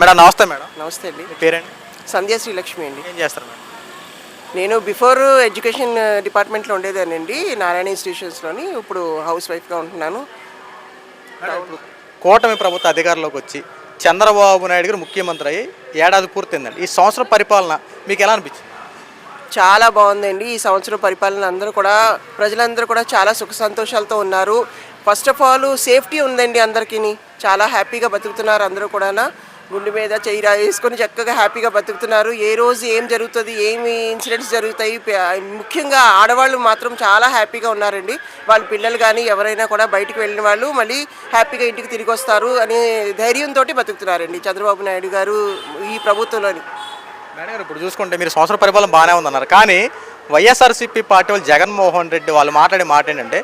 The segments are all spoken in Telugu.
మేడం నమస్తే మేడం. నమస్తే అండి. మీ పేరేంటి సంధ్యా శ్రీలక్ష్మి అండి. ఏం చేస్తారు మేడం? నేను బిఫోర్ ఎడ్యుకేషన్ డిపార్ట్మెంట్లో ఉండేదానండి నారాయణ ఇన్స్టిట్యూషన్స్లోని ఇప్పుడు హౌస్ వైఫ్గా ఉంటున్నాను. మేడం, ఇప్పుడు కూటమి ప్రభుత్వ అధికారంలోకి వచ్చి చంద్రబాబు నాయుడు గారు ముఖ్యమంత్రి అయ్యి ఏడాది పూర్తయిందండి. ఈ సంవత్సరం పరిపాలన మీకు ఎలా అనిపించింది? చాలా బాగుందండి. ఈ సంవత్సరం పరిపాలన అందరూ కూడా ప్రజలందరూ కూడా చాలా సుఖ సంతోషాలతో ఉన్నారు. ఫస్ట్ ఆఫ్ ఆల్ సేఫ్టీ ఉందండి అందరికీ చాలా హ్యాపీగా బతుకుతున్నారు అందరూ కూడా గుండె మీద చేయిరా వేసుకొని చక్కగా హ్యాపీగా బతుకుతున్నారు. ఏ రోజు ఏం జరుగుతుంది ఏమి ఇన్సిడెంట్స్ జరుగుతాయి ముఖ్యంగా ఆడవాళ్ళు మాత్రం చాలా హ్యాపీగా ఉన్నారండి. వాళ్ళ పిల్లలు కానీ ఎవరైనా కూడా బయటికి వెళ్ళిన వాళ్ళు మళ్ళీ హ్యాపీగా ఇంటికి తిరిగి వస్తారు అనే ధైర్యంతో బతుకుతున్నారండి చంద్రబాబు నాయుడు గారు ఈ ప్రభుత్వంలోని. మేడం ఇప్పుడు చూసుకుంటే మీరు సంవత్సర పరిపాలన బాగానే ఉందన్నారు. కానీ వైఎస్ఆర్సీపీ పార్టీ వాళ్ళు జగన్మోహన్ రెడ్డి వాళ్ళు మాట్లాడే మాట ఏంటంటే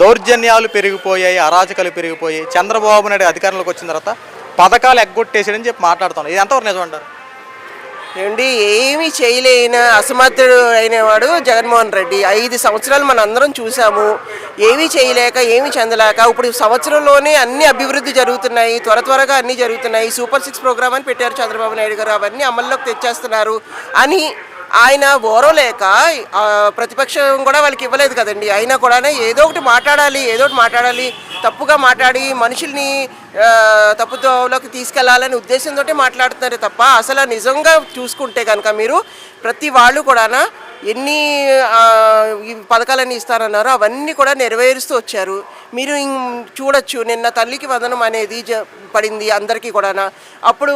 దౌర్జన్యాలు పెరిగిపోయాయి అరాచకాలు పెరిగిపోయి చంద్రబాబు నాయుడు అధికారంలోకి వచ్చిన తర్వాత పథకాలు ఎగ్గొట్టేసాడని చెప్పి మాట్లాడుతున్నాం ఇది ఎంతవరకు నిజం అంటారు? ఏమండి ఏమీ చేయలేని అసమర్థుడు అయినవాడు జగన్మోహన్ రెడ్డి. ఐదు సంవత్సరాలు మన అందరం చూసాము ఏమీ చేయలేక ఏమీ చెందలేక ఇప్పుడు సంవత్సరంలోనే అన్ని అభివృద్ధి జరుగుతున్నాయి. త్వర త్వరగా అన్నీ జరుగుతున్నాయి. సూపర్ సిక్స్ ప్రోగ్రామ్ అని పెట్టారు చంద్రబాబు నాయుడు గారు. అవన్నీ అమల్లోకి తెచ్చేస్తున్నారు అని ఆయన ఓరవలేక ప్రతిపక్షం కూడా వాళ్ళకి ఇవ్వలేదు కదండి. అయినా కూడా ఏదో ఒకటి మాట్లాడాలి ఏదో ఒకటి మాట్లాడాలి తప్పుగా మాట్లాడి మనుషుల్ని ఆ, తప్పుదోవలోకి తీసుకెళ్ళాలనే ఉద్దేశంతో మాట్లాడుతున్నారు తప్ప అసలు నిజంగా చూసుకుంటే కనుక మీరు ప్రతి వాళ్ళు కూడా ఎన్ని ఈ పథకాలన్నీ ఇస్తారన్నారో అవన్నీ కూడా నెరవేరుస్తూ వచ్చారు. మీరు ఇం- చూడొచ్చు నిన్న తల్లికి వదనం అనేది జ పడింది అందరికీ కూడా అప్పుడు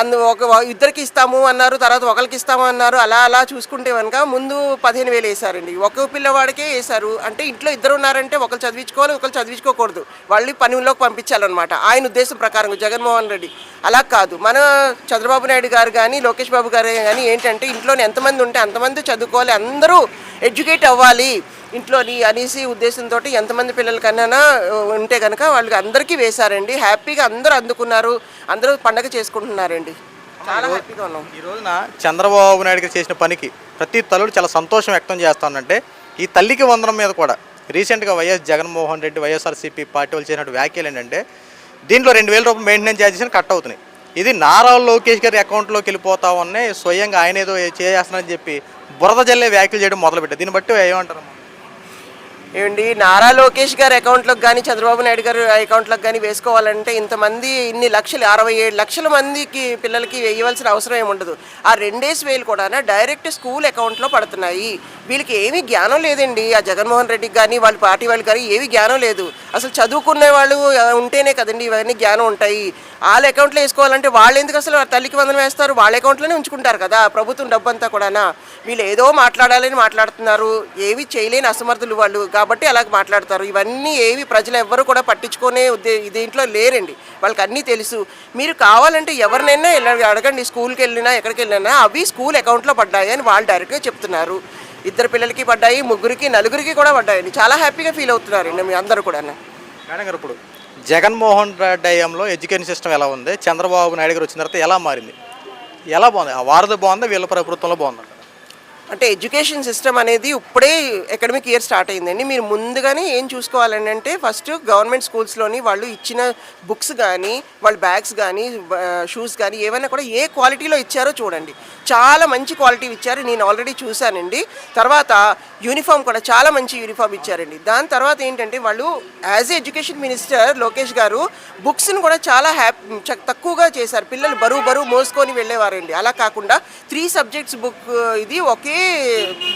అందు ఒక ఇద్దరికి ఇస్తాము అన్నారు తర్వాత ఒకరికి ఇస్తాము అన్నారు అలా అలా చూసుకుంటే కనుక ముందు పదిహేను వేలు వేసారండి ఒక పిల్లవాడికే వేశారు. అంటే ఇంట్లో ఇద్దరు ఉన్నారంటే ఒకరు చదివించుకోవాలి ఒకరు చదివించుకోకూడదు. వాళ్ళు పనిలోకి పంపించాలన్నమాట. ఆయన ఉద్దేశం ప్రకారం జగన్మోహన్ రెడ్డి. అలా కాదు. మన చంద్రబాబు నాయుడు గారు కానీ లోకేష్ బాబు గారు కానీ ఏంటంటే ఇంట్లోనే ఎంతమంది ఉంటే అంతమంది చదువుకోవాలి. అందరూ ఎడ్యుకేట్ అవ్వాలి. ఇంట్లోని అనేసి ఉద్దేశంతో ఎంతమంది పిల్లలకన్నా ఉంటే కనుక వాళ్ళకి అందరికీ వేశారండి. హ్యాపీగా అందరూ అందుకున్నారు. అందరూ పండగ చేసుకుంటున్నారండి. చాలా హ్యాపీగా ఉన్నాం. ఈ రోజున చంద్రబాబు నాయుడు గారు చేసిన పనికి ప్రతి తల్లుడు చాలా సంతోషం వ్యక్తం చేస్తానంటే ఈ తల్లికి వందనం మీద కూడా రీసెంట్గా వైఎస్ జగన్మోహన్ రెడ్డి వైఎస్ఆర్సీపీ పార్టీ వాళ్ళు చేసినట్టు వ్యాఖ్యలు ఏంటంటే దీంట్లో రెండు వేల రూపాయలు మెయింటెనెన్స్ ఛార్జెస్ కట్ అవుతున్నాయి. ఇది నారా లోకేష్ గారి అకౌంట్లోకి వెళ్ళిపోతా ఉన్నాయి స్వయంగా ఆయన ఏదో చేస్తున్నారని చెప్పి బురద జల్లే వ్యాఖ్యలు చేయడం మొదలుపెట్టారు. దీన్ని బట్టి ఏమంటారు? ఏమండి నారా లోకేష్ గారి అకౌంట్లకు కానీ చంద్రబాబు నాయుడు గారి అకౌంట్లకు కానీ వేసుకోవాలంటే ఇంతమంది ఇన్ని లక్షలు అరవై ఏడు లక్షల మందికి పిల్లలకి వేయవలసిన అవసరం ఏముండదు ఉండదు. ఆ రెండేసి వేలు కూడా డైరెక్ట్ స్కూల్ అకౌంట్లో పడుతున్నాయి. వీళ్ళకి ఏమీ జ్ఞానం లేదండి. ఆ జగన్మోహన్ రెడ్డికి కానీ వాళ్ళ పార్టీ వాళ్ళకి కానీ ఏమీ జ్ఞానం లేదు. అసలు చదువుకునే వాళ్ళు ఉంటేనే కదండి ఇవన్నీ జ్ఞానం ఉంటాయి. వాళ్ళ అకౌంట్లో వేసుకోవాలంటే వాళ్ళు ఎందుకు అసలు తల్లికి వందనం వేస్తారు? వాళ్ళ అకౌంట్లోనే ఉంచుకుంటారు కదా ప్రభుత్వం డబ్బంతా కూడానా? వీళ్ళు ఏదో మాట్లాడాలని మాట్లాడుతున్నారు. ఏవి చేయలేని అసమర్థులు వాళ్ళు కాబట్టి అలాగ మాట్లాడతారు. ఇవన్నీ ఏవి ప్రజలు ఎవ్వరు కూడా పట్టించుకునే ఉద్దే దీంట్లో లేరండి. వాళ్ళకి అన్నీ తెలుసు. మీరు కావాలంటే ఎవరినైనా అడగండి స్కూల్కి వెళ్ళినా ఎక్కడికి వెళ్ళినా అవి స్కూల్ అకౌంట్లో పడ్డాయి అని వాళ్ళు డైరెక్ట్గా చెప్తున్నారు. ఇద్దరు పిల్లలకి పడ్డాయి ముగ్గురికి నలుగురికి కూడా పడ్డాయండి. చాలా హ్యాపీగా ఫీల్ అవుతున్నారండి మీ అందరూ కూడా మేడం గారు ఇప్పుడు జగన్మోహన్ రెడ్డి హయాంలో ఎడ్యుకేషన్ సిస్టమ్ ఎలా ఉంది? చంద్రబాబు నాయుడు గారు వచ్చిన తర్వాత ఎలా మారింది? ఎలా బాగుంది? ఆ వారధి బాగుందా? వీళ్ళ ప్రభుత్వంలో బాగుంది? అంటే ఎడ్యుకేషన్ సిస్టమ్ అనేది ఇప్పుడే అకాడమిక్ ఇయర్ స్టార్ట్ అయిందండి. మీరు ముందుగానే ఏం చూసుకోవాలని అంటే ఫస్ట్ గవర్నమెంట్ స్కూల్స్లోని వాళ్ళు ఇచ్చిన బుక్స్ కానీ వాళ్ళ బ్యాగ్స్ కానీ షూస్ కానీ ఏమైనా కూడా ఏ క్వాలిటీలో ఇచ్చారో చూడండి. చాలా మంచి క్వాలిటీ ఇచ్చారు. నేను ఆల్రెడీ చూశానండి. తర్వాత యూనిఫామ్ కూడా చాలా మంచి యూనిఫామ్ ఇచ్చారండి. దాని తర్వాత ఏంటంటే వాళ్ళు యాజ్ ఎడ్యుకేషన్ మినిస్టర్ లోకేష్ గారు బుక్స్ని కూడా చాలా హ్యాపీ తక్కువగా చేశారు. పిల్లలు బరువు బరువు మోసుకొని వెళ్ళేవారండి. అలా కాకుండా త్రీ సబ్జెక్ట్స్ బుక్ ఇది ఒకే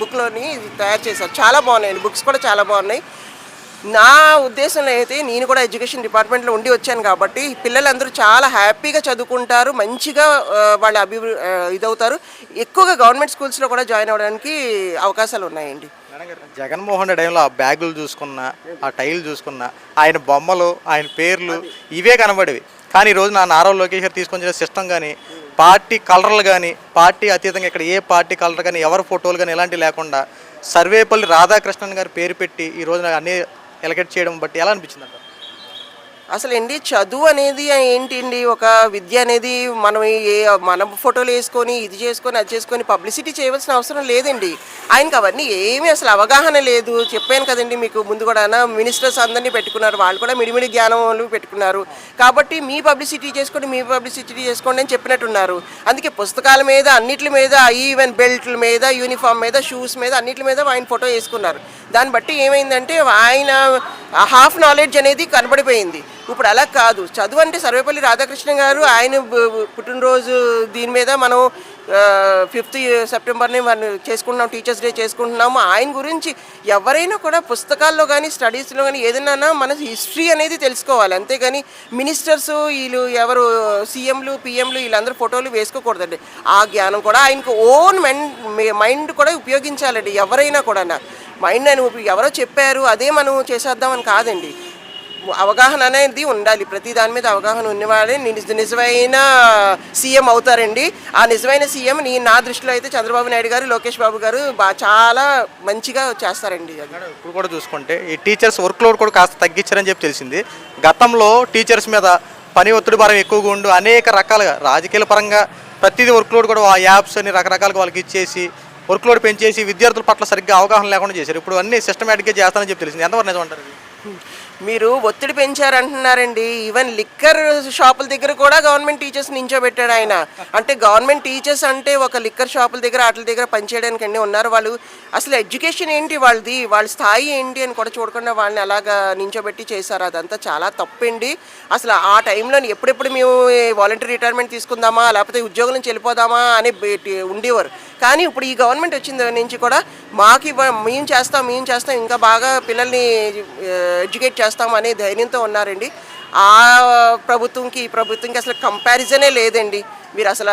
బుక్లోని తయారు చేశారు. చాలా బాగున్నాయండి. బుక్స్ కూడా చాలా బాగున్నాయి. నా ఉద్దేశంలో అయితే నేను కూడా ఎడ్యుకేషన్ డిపార్ట్మెంట్లో ఉండి వచ్చాను కాబట్టి పిల్లలందరూ చాలా హ్యాపీగా చదువుకుంటారు మంచిగా వాళ్ళ అభివృ ఇదవుతారు. ఎక్కువగా గవర్నమెంట్ స్కూల్స్లో కూడా జాయిన్ అవ్వడానికి అవకాశాలు ఉన్నాయండి. జగన్మోహన్ రెడ్డి టైంలో ఆ బ్యాగులు చూసుకున్నా ఆ టైలు చూసుకున్నా ఆయన బొమ్మలు ఆయన పేర్లు ఇవే కనబడేవి. కానీ ఈ రోజు నా నారా లోకేష్ గారు తీసుకొచ్చిన సిస్టమ్ కానీ పార్టీ కలర్లు కానీ పార్టీ అతీతంగా ఇక్కడ ఏ పార్టీ కలర్ కానీ ఎవరి ఫోటోలు కానీ ఇలాంటివి లేకుండా సర్వేపల్లి రాధాకృష్ణన్ గారి పేరు పెట్టి ఈ అన్ని ఎలకెట్ చేయడం బట్టి ఎలా అనిపించింది అంట అసలు అండి చదువు అనేది ఏంటండి? ఒక విద్య అనేది మనం ఏ మన ఫోటోలు వేసుకొని ఇది చేసుకొని అది చేసుకొని పబ్లిసిటీ చేయవలసిన అవసరం లేదండి. ఆయనకి అవన్నీ ఏమీ అసలు అవగాహన లేదు. చెప్పాను కదండి మీకు ముందు కూడా మినిస్టర్స్ అందరినీ పెట్టుకున్నారు. వాళ్ళు కూడా మిడిమిడి జ్ఞానం పెట్టుకున్నారు. కాబట్టి మీ పబ్లిసిటీ చేసుకోండి మీ పబ్లిసిటీ చేసుకోండి అని చెప్పినట్టున్నారు. అందుకే పుస్తకాల మీద అన్నిటి మీద ఈవెన్ బెల్ట్ల మీద యూనిఫామ్ మీద షూస్ మీద అన్నిటి మీద ఆయన ఫోటో వేసుకున్నారు. దాన్ని బట్టి ఏమైందంటే ఆయన హాఫ్ నాలెడ్జ్ అనేది కనబడిపోయింది. ఇప్పుడు అలా కాదు. చదువు అంటే సర్వేపల్లి రాధాకృష్ణ గారు ఆయన పుట్టినరోజు దీని మీద మనం ఫిఫ్త్ సెప్టెంబర్ని మనం చేసుకుంటున్నాం టీచర్స్ డే చేసుకుంటున్నాము. ఆయన గురించి ఎవరైనా కూడా పుస్తకాల్లో కానీ స్టడీస్లో కానీ ఏదైనా మన హిస్టరీ అనేది తెలుసుకోవాలి. అంతేగాని మినిస్టర్స్ వీళ్ళు ఎవరు సీఎంలు పిఎంలు వీళ్ళందరూ ఫోటోలు వేసుకోకూడదండి. ఆ జ్ఞానం కూడా ఆయనకు ఓన్ మైండ్ కూడా ఉపయోగించాలండి ఎవరైనా కూడా మైండ్ అని ఎవరో చెప్పారు అదే మనం చేసేద్దామని కాదండి. అవగాహన అనేది ఉండాలి. ప్రతి దాని మీద అవగాహన ఉన్నవాడే నిజ- నిజమైన సీఎం అవుతారండి. ఆ నిజమైన సీఎం నీ నా దృష్టిలో అయితే చంద్రబాబు నాయుడు గారు లోకేష్ బాబు గారు బా చాలా మంచిగా చేస్తారండి ఇప్పుడు కూడా చూసుకుంటే ఈ టీచర్స్ వర్క్ లోడ్ కూడా కాస్త తగ్గించారని చెప్పి తెలిసింది. గతంలో టీచర్స్ మీద పని ఒత్తిడి భారం ఎక్కువగా ఉండు అనేక రకాలుగా రాజకీయ పరంగా ప్రతిదీ వర్క్ లోడ్ కూడా ఆ యాప్స్ అని రకరకాలుగా వాళ్ళకి ఇచ్చేసి వర్క్ లోడ్ పెంచేసి విద్యార్థుల పట్ల సరిగ్గా అవగాహన లేకుండా చేశారు. ఇప్పుడు అన్ని సిస్టమేటిక్గా చేస్తానని చెప్పి తెలిసింది. ఎంతవరకు నిజం అంటారు మీరు ఒత్తిడి పెంచారంటున్నారండి. ఈవెన్ లిక్కర్ షాపుల దగ్గర కూడా గవర్నమెంట్ టీచర్స్ నించోబెట్టాడు ఆయన. అంటే గవర్నమెంట్ టీచర్స్ అంటే ఒక లిక్కర్ షాపుల దగ్గర వాటి దగ్గర పనిచేయడానికి అన్నీ ఉన్నారు. వాళ్ళు అసలు ఎడ్యుకేషన్ ఏంటి వాళ్ళది? వాళ్ళ స్థాయి ఏంటి అని కూడా చూడకుండా వాళ్ళని అలాగా నించోబెట్టి చేశారు. అదంతా చాలా తప్పండి. అసలు ఆ టైంలో ఎప్పుడెప్పుడు మేము వాలంటీర్ రిటైర్మెంట్ తీసుకుందామా లేకపోతే ఉద్యోగం నుంచి వెళ్ళిపోదామా అని ఉండేవారు. కానీ ఇప్పుడు ఈ గవర్నమెంట్ వచ్చిన నుంచి కూడా మాకు ఇవ్వ- మేము చేస్తాం మేము చేస్తాం ఇంకా బాగా పిల్లల్ని ఎడ్యుకేట్ చేస్తాం అనే ధైర్యంతో ఉన్నారండి. ఆ ప్రభుత్వంకి ఈ ప్రభుత్వంకి అసలు కంపారిజనే లేదండి. మీరు అసలు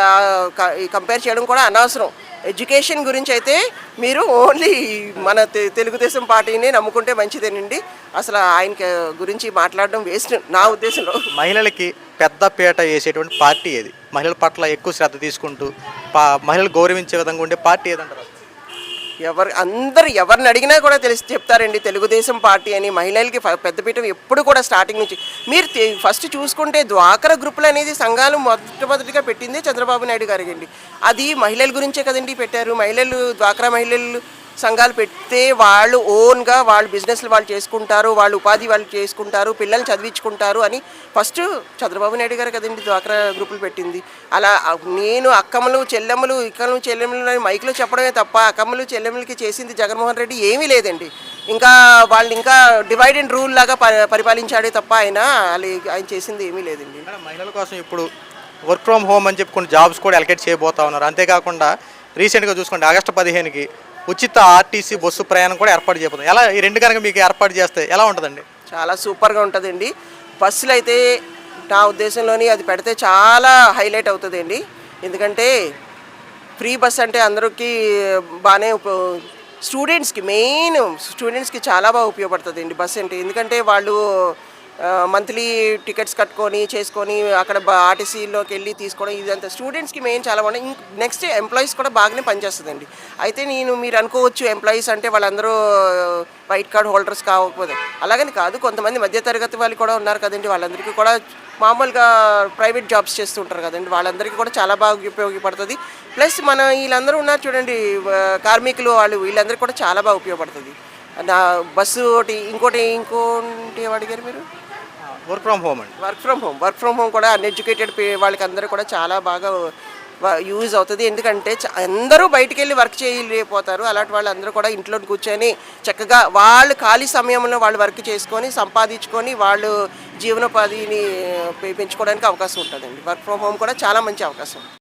కంపేర్ చేయడం కూడా అనవసరం. ఎడ్యుకేషన్ గురించి అయితే మీరు ఓన్లీ మన తెలుగుదేశం పార్టీని నమ్ముకుంటే మంచిదేనండి. అసలు ఆయన గురించి మాట్లాడడం వేస్ట్ నా ఉద్దేశంలో. మహిళలకి పెద్ద పీట వేసేటువంటి పార్టీ ఏది మహిళల పట్ల ఎక్కువ శ్రద్ధ తీసుకుంటూ పా మహిళలు గౌరవించే విధంగా ఉండే పార్టీ ఏదంటారు? ఎవరు అందరు ఎవరిని అడిగినా కూడా తెలిసి చెప్తారండి. తెలుగుదేశం పార్టీ అని మహిళలకి పెద్దపీఠం ఎప్పుడు కూడా స్టార్టింగ్ నుంచి. మీరు ఫస్ట్ చూసుకుంటే ద్వాకర గ్రూపులు అనేది సంఘాలు మొట్టమొదటిగా పెట్టింది చంద్రబాబు నాయుడు గారికి అండి అది మహిళల గురించే కదండి పెట్టారు. మహిళలు ద్వాకరా మహిళలు సంఘాలు పెడితే వాళ్ళు ఓన్గా వాళ్ళు బిజినెస్లు వాళ్ళు చేసుకుంటారు వాళ్ళు ఉపాధి వాళ్ళు చేసుకుంటారు పిల్లల్ని చదివించుకుంటారు అని ఫస్ట్ చంద్రబాబు నాయుడు గారు కదండి డ్వాక్రా గ్రూపులు పెట్టింది. అలా నేను అక్కమ్మలు చెల్లెమ్మలు ఇక్కలు చెల్లెమ్మలు అని మైక్లో చెప్పడమే తప్ప అక్కమ్మలు చెల్లెమ్మలకి చేసింది జగన్మోహన్ రెడ్డి ఏమీ లేదండి. ఇంకా వాళ్ళు ఇంకా డివైడ్ అండ్ రూల్ లాగా ప- పరిపాలించాడే తప్ప ఆయన ఆయన చేసింది ఏమీ లేదండి. మహిళల కోసం ఇప్పుడు వర్క్ ఫ్రమ్ హోమ్ అని చెప్పుకుని జాబ్స్ కూడా అలకేట్ చేయబోతా ఉన్నారు. అంతేకాకుండా రీసెంట్గా చూసుకోండి ఆగస్టు పదిహేనుకి ఉచిత ఆర్టీసీ బస్సు ప్రయాణం కూడా ఏర్పాటు చేయబోతుంది ఎలా ఈ రెండు కనుక మీకు ఏర్పాటు చేస్తే ఎలా ఉంటుందండి? చాలా సూపర్గా ఉంటుందండి. బస్సులు అయితే నా ఉద్దేశంలోని అది పెడితే చాలా హైలైట్ అవుతుందండి. ఎందుకంటే ఫ్రీ బస్ అంటే అందరికీ బాగానే ఉప- స్టూడెంట్స్కి మెయిన్ స్టూడెంట్స్కి చాలా బాగా ఉపయోగపడుతుంది అండి బస్ అంటే. ఎందుకంటే వాళ్ళు మంత్లీ టికెట్స్ కట్టుకొని చేసుకొని అక్కడ ఆర్టీసీలోకి వెళ్ళి తీసుకోవడం ఇదంతా స్టూడెంట్స్కి మెయిన్ చాలా బాగుంది నెక్స్ట్ ఎంప్లాయీస్ కూడా బాగానే పనిచేస్తుందండి. అయితే నేను మీరు అనుకోవచ్చు ఎంప్లాయీస్ అంటే వాళ్ళందరూ వైట్ కార్డ్ హోల్డర్స్ కాకపోతే అలాగని కాదు. కొంతమంది మధ్యతరగతి వాళ్ళు కూడా ఉన్నారు కదండి. వాళ్ళందరికీ కూడా మామూలుగా ప్రైవేట్ జాబ్స్ చేస్తుంటారు కదండి. వాళ్ళందరికీ కూడా చాలా బాగా ఉపయోగపడుతుంది. ప్లస్ మన వీళ్ళందరూ ఉన్నారు చూడండి కార్మికులు వాళ్ళు వీళ్ళందరికీ కూడా చాలా బాగా ఉపయోగపడుతుంది. నా బస్సు ఒకటి ఇంకోటి ఇంకోటి అడిగారు మీరు? వర్క్ ఫ్రమ్ హోమ్ అండి. Work from home. Work from home కూడా అన్ఎడ్యుకేటెడ్ వాళ్ళకి అందరూ కూడా చాలా బాగా యూజ్ అవుతుంది. ఎందుకంటే చ- అందరూ బయటికి వెళ్ళి వర్క్ చేయలేకపోతారు. అలాంటి వాళ్ళందరూ కూడా ఇంట్లో కూర్చొని చక్కగా వాళ్ళు ఖాళీ సమయంలో వాళ్ళు వర్క్ చేసుకొని సంపాదించుకొని వాళ్ళు జీవనోపాధిని పెంచుకోవడానికి అవకాశం ఉంటుందండి. వర్క్ ఫ్రమ్ హోమ్ కూడా చాలా మంచి అవకాశం.